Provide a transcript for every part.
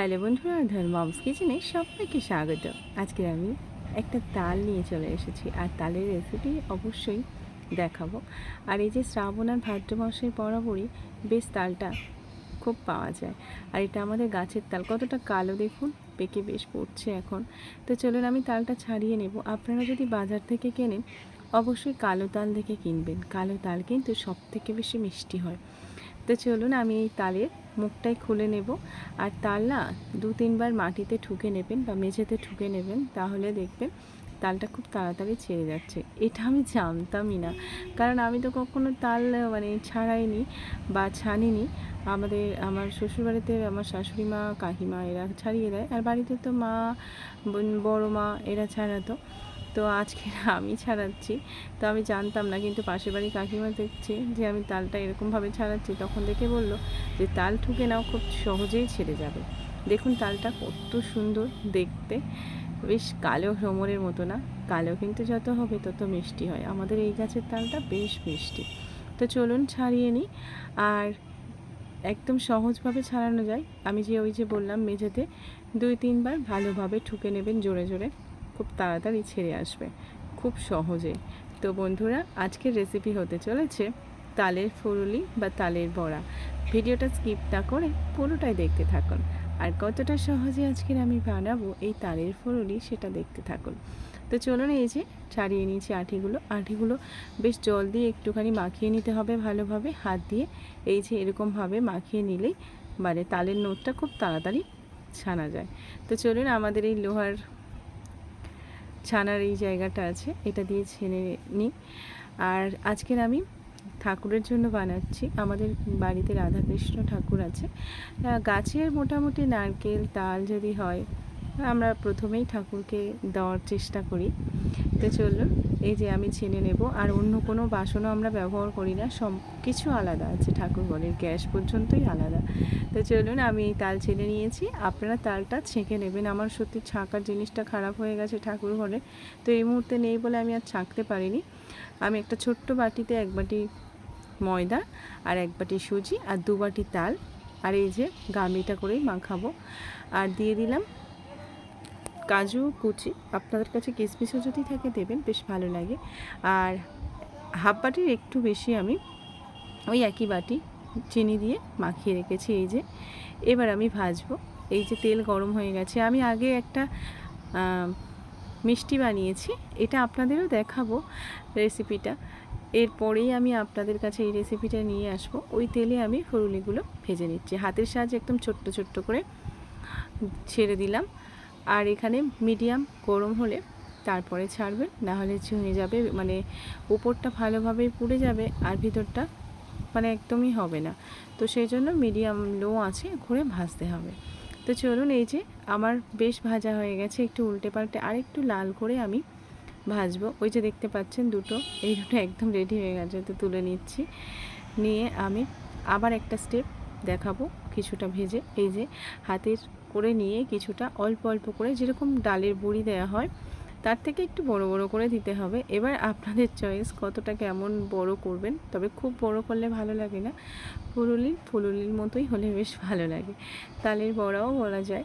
Hello বন্ধুরা ধর্মামস কিচেনে সবাইকে স্বাগত। আজকে আমি একটা তাল নিয়ে চলে এসেছি, আর তালের রেসিপি অবশ্যই দেখাবো। আর এই যে শ্রাবণ আর ভাদ্র মাসের বরাবরই বেশ তালটা খুব পাওয়া যায়। আর এটা আমাদের গাছের তাল, কতটা কালো দেখুন, পেকে বেশ পড়ছে এখন। তো চলুন আমি তালটা ছাড়িয়ে নেব। আপনারা যদি বাজার থেকে কেনেন, অবশ্যই কালো তাল দেখে কিনবেন। কালো তাল কিন্তু সব থেকে বেশি মিষ্টি হয়। তো চলুন, আমি এই তালের মুখটাই খুলে নেব। আর তাল না দু তিনবার মাটিতে ঠুকে নেবেন বা মেঝেতে ঠুকে নেবেন, তাহলে দেখবেন তালটা খুব তাড়াতাড়ি ছেড়ে যাচ্ছে। এটা আমি জানতামই না। কারণ আমি তো কখনো তাল মানে ছাড়াইনি বা ছানিনি। আমাদের, আমার শ্বশুরবাড়িতে আমার শাশুড়ি মা, কাকিমা এরা ছাড়িয়ে দেয়। আর বাড়িতে তো মা বড় মা এরা ছাড়াতো। তো আজকে আমি ছাড়াচ্ছি। তো আমি জানতাম না, কিন্তু পাশের বাড়ি কাকিমা দেখছে যে আমি তালটা এরকমভাবে ছাড়াচ্ছি। তখন দেখে বলল যে, তাল ঠুকে নাও, খুব সহজেই ছেড়ে যাবে। দেখুন তালটা কত সুন্দর দেখতে। বেশ কালো ভ্রমরের মতো না, কালো কিন্তু যত হবে তত মিষ্টি হয়। আমাদের এই গাছের তালটা বেশ মিষ্টি। তো চলুন ছাড়িয়ে নিই। আর একদম সহজভাবে ছাড়ানো যায়। আমি যে ওই যে বললাম, মেঝেতে দুই তিনবার ভালোভাবে ঠুকে নেবেন জোরে জোরে। খুব তাড়াতাড়ি ছেড়ে আসবে। খুব সহজে। তো বন্ধুরা, আজকের রেসিপি হতে চলেছে তালের ফুরুলি বা তালের বড়া। ভিডিওটা স্কিপ না করে পুরোটাই দেখতে থাকুন। আর কতটা সহজে আজকের আমি বানাবো এই তালের ফুরুলি সেটা দেখতে থাকুন। তো চলুন এই যে ছাড়িয়ে নিয়েছি আঠিগুলো আঠিগুলো বেশ জল দিয়ে একটুখানি মাখিয়ে নিতে হবে ভালোভাবে। হাত দিয়ে এই যে এরকমভাবে মাখিয়ে নিলেই মানে তালের নোটটা খুব তাড়াতাড়ি ছানা যায়। তো চলুন আমাদের এই লোহার ছানার এই জায়গাটা আছে, এটা দিয়ে ছেনে নিই। আর আজকের আমি ঠাকুরের জন্য বানাচ্ছি, আমাদের বাড়িতে রাধাকৃষ্ণ ঠাকুর আছে। গাছের মোটামুটি নারকেল, তাল যদি হয় আমরা প্রথমেই ঠাকুরকে দেওয়ার চেষ্টা করি। তো চলুন, এই যে আমি ছেনে নেব, আর অন্য কোনো বাসনও আমরা ব্যবহার করি না, সব কিছু আলাদা আছে ঠাকুর ঘরের গ্যাস পর্যন্তই আলাদা। তো চলুন, আমি তাল ছেনে নিয়েছি, আপনারা তালটা ছেঁকে নেবেন। আমার সত্যি ছাঁকার জিনিসটা খারাপ হয়ে গেছে ঠাকুর ঘরে তো এই মুহূর্তে নেই বলে আমি আর ছাঁকতে পারিনি। আমি একটা ছোট্ট বাটিতে এক বাটি ময়দা আর এক বাটি সুজি আর দু বাটি তাল, আর এই যে গামিটা করেই মাখাবো। আর দিয়ে দিলাম কাজু, কুচি, আপনাদের কাছে কিশমিশও যদি থাকে দেবেন, বেশ ভালো লাগে। আর হাফ বাটির একটু বেশি আমি ওই একই বাটি চিনি দিয়ে মাখিয়ে রেখেছি, এই যে। এবার আমি ভাজবো। এই যে তেল গরম হয়ে গেছে, আমি আগে একটা মিষ্টি বানিয়েছি, এটা আপনাদেরও দেখাবো রেসিপিটা। এরপরেই আমি আপনাদের কাছে এই রেসিপিটা নিয়ে আসব। ওই তেলে আমি ফুরুলিগুলো ভেজে নিচ্ছি। হাতের সাহায্যে একদম ছোট্ট ছোট্ট করে ছেড়ে দিলাম। আর এখানে মিডিয়াম গরম হলে তারপরে ছাড়বেন না হলে ছুঁয়ে যাবে মানে উপরটা ভালোভাবে পুড়ে যাবে আর ভিতরটা মানে একদমই হবে না। তো সেই জন্য মিডিয়াম লো আছে, ঘুরে ভাজতে হবে। তো চলুন এই যে আমার বেশ ভাজা হয়ে গেছে, একটু উল্টে পাল্টে আর একটু লাল করে আমি ভাজবো। ওই যে দেখতে পাচ্ছেন দুটো, এই দুটো একদম রেডি হয়ে গেছে, তো তুলে নিচ্ছি। নিয়ে আমি আবার একটা স্টেপ দেখাবো কিছুটা ভেজে। এই যে হাতের করে নিয়ে কিছুটা অল্প অল্প করে যেরকম ডালের বড়ি দেওয়া হয়, তার থেকে একটু বড় বড় করে দিতে হবে। এবার আপনাদের চয়েস কতটা কেমন বড় করবেন, তবে খুব বড় করলে ভালো লাগে না। ফুলুলি ফুলুলির মতোই হলে বেশ ভালো লাগে। তালের বড়াও বলা যায়।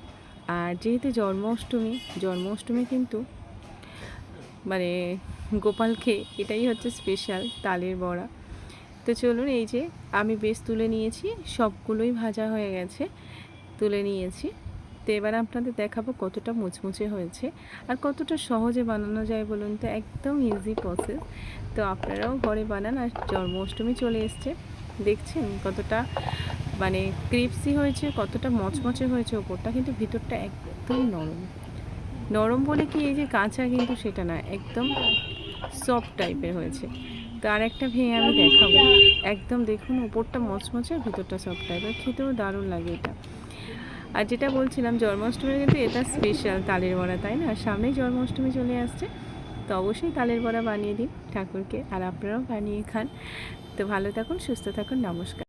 আর যেহেতু জন্মাষ্টমী জন্মাষ্টমী কিন্তু মানে গোপালকে এটাই হচ্ছে স্পেশাল তালের বড়া। তো চলুন এই যে আমি বেশ তুলে নিয়েছি, সবগুলোই ভাজা হয়ে গেছে, তুলে নিয়েছি। তো এবার আপনাদের দেখাবো কতটা মুচমুচে হয়েছে আর কতটা সহজে বানানো যায় বলুন তো, একদম ইজি প্রসেস তো আপনারাও ঘরে বানান আর জন্মাষ্টমী চলে এসছে। দেখছেন কতটা মানে ক্রিপসি হয়েছে, কতটা মচমচে হয়েছে ওপরটা, কিন্তু ভিতরটা একদম নরম। নরম বলে কি এই যে কাঁচা কিন্তু সেটা না, একদম সফট টাইপের হয়েছে। তো আর একটা ভেঙে আমি দেখাবো। একদম দেখুন উপরটা মচমচে আর ভিতরটা সফট টাইপের খেতেও দারুণ লাগে এটা। আর যেটা বলছিলাম জন্মাষ্টমী কিন্তু এটা স্পেশাল তালের বড়া, তাই না? সামনেই জন্মাষ্টমী চলে আসছে, তো অবশ্যই তালের বড়া বানিয়ে দিন ঠাকুরকে, আর আপনারাও বানিয়ে খান। তো ভালো থাকুন, সুস্থ থাকুন, নমস্কার।